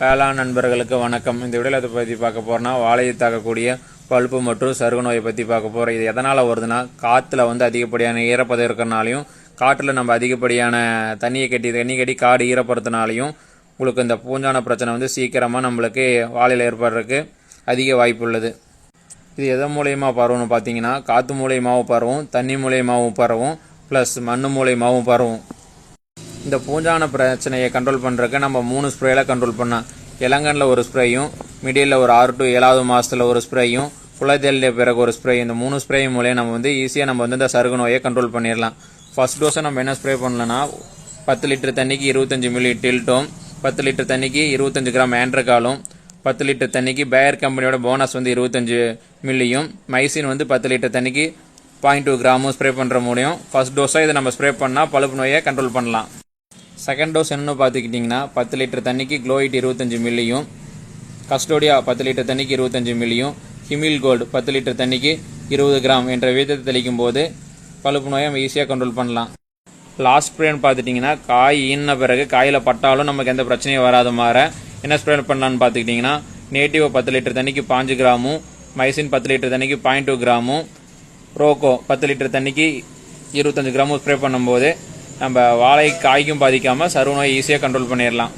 வேளாண் நண்பர்களுக்கு வணக்கம். இந்த வீடியோவில் அதை பற்றி பார்க்க போறோம்னா வாழையை தாக்கக்கூடிய பழுப்பு மற்றும் சருகு நோயை பற்றி பார்க்க போகிறோம் இது எதனால் வருதுன்னா காற்றுல வந்து அதிகப்படியான ஈரப்பதம் இருக்கிறனாலையும் காட்டில் நம்ம அதிகப்படியான தண்ணியை கட்டி தண்ணி கட்டி காடு ஈரப்படுத்தினாலையும் உங்களுக்கு இந்த பூஞ்சான பிரச்சனை வந்து சீக்கிரமாக நம்மளுக்கு வாழையில் ஏற்படுறதுக்கு அதிக வாய்ப்பு உள்ளது. இது எதன் மூலயமா பரவும்னு பார்த்தீங்கன்னா காற்று மூலயமாவும் பரவும் தண்ணி மூலயமாவும் பரவும் ப்ளஸ் மண் மூலயமாவும் பரவும். இந்த பூஞ்சான பிரச்சனையை கண்ட்ரோல் பண்ணுறக்கு நம்ம மூணு ஸ்ப்ரேல கண்ட்ரோல் பண்ணலாம். இளங்கனில் ஒரு ஸ்ப்ரேயும் மிடியில் ஒரு ஆறு டு ஏழாவது மாதத்தில் ஒரு ஸ்ப்ரேயும் குலதெல்லிய பிறகு ஒரு ஸ்ப்ரே இந்த மூணு ஸ்ப்ரே மூலியம் நம்ம வந்து ஈஸியாக நம்ம வந்து இந்த சருகு நோயை கண்ட்ரோல் பண்ணிடலாம். ஃபர்ஸ்ட் டோஸை நம்ம என்ன ஸ்ப்ரே பண்ணலன்னா பத்து லிட்டர் தண்ணிக்கு இருபத்தஞ்சு மில்லி டில்ட்டும் பத்து லிட்டர் தண்ணிக்கு இருபத்தஞ்சு கிராம் ஆண்ட்ரகாலும் பத்து லிட்டர் தண்ணிக்கு பேயர் கம்பெனியோட போனஸ் வந்து இருபத்தஞ்சு மில்லியும் மைசின் வந்து பத்து லிட்டர் தண்ணிக்கு பாயிண்ட் டூ கிராமும் ஸ்ப்ரே பண்ணுற முடியும் ஃபர்ஸ்ட் டோஸாக இதை நம்ம ஸ்ப்ரே பண்ணால் பழுப்பு நோயை கண்ட்ரோல் பண்ணலாம். செகண்ட் டோஸ் என்னென்னு பார்த்துக்கிட்டிங்கன்னா பத்து லிட்டர் தண்ணிக்கு க்ளோயிட் இருபத்தஞ்சி மில்லியும் கஸ்டோடியா பத்து லிட்டர் தண்ணிக்கு இருபத்தஞ்சி மில்லியும் ஹிமில் கோல்டு பத்து லிட்டர் தண்ணிக்கு இருபது கிராம் என்ற வீதத்தை தெளிக்கும் போது பழுப்பு நோயை நம்ம ஈஸியாக கண்ட்ரோல் பண்ணலாம். லாஸ்ட் ஸ்ப்ரேன்னு பார்த்துட்டிங்கன்னா காய் ஈன பிறகு காயில் பட்டாலும் நமக்கு எந்த பிரச்சனையும் வராத மாதிரி என்ன ஸ்ப்ரே பண்ணலான்னு பார்த்துக்கிட்டிங்கன்னா நேட்டிவ் பத்து லிட்டர் தண்ணிக்கு பாஞ்சு கிராமும் மைசின் பத்து லிட்டர் தண்ணிக்கு பாயிண்ட் டூ கிராமும் ரோக்கோ பத்து லிட்டர் தண்ணிக்கு இருபத்தஞ்சு கிராமும் ஸ்ப்ரே பண்ணும்போது நம்ம வாழை காய்க்கும் பாதிக்காமல் சருவ நோய் ஈஸியாக கண்ட்ரோல் பண்ணிடலாம்.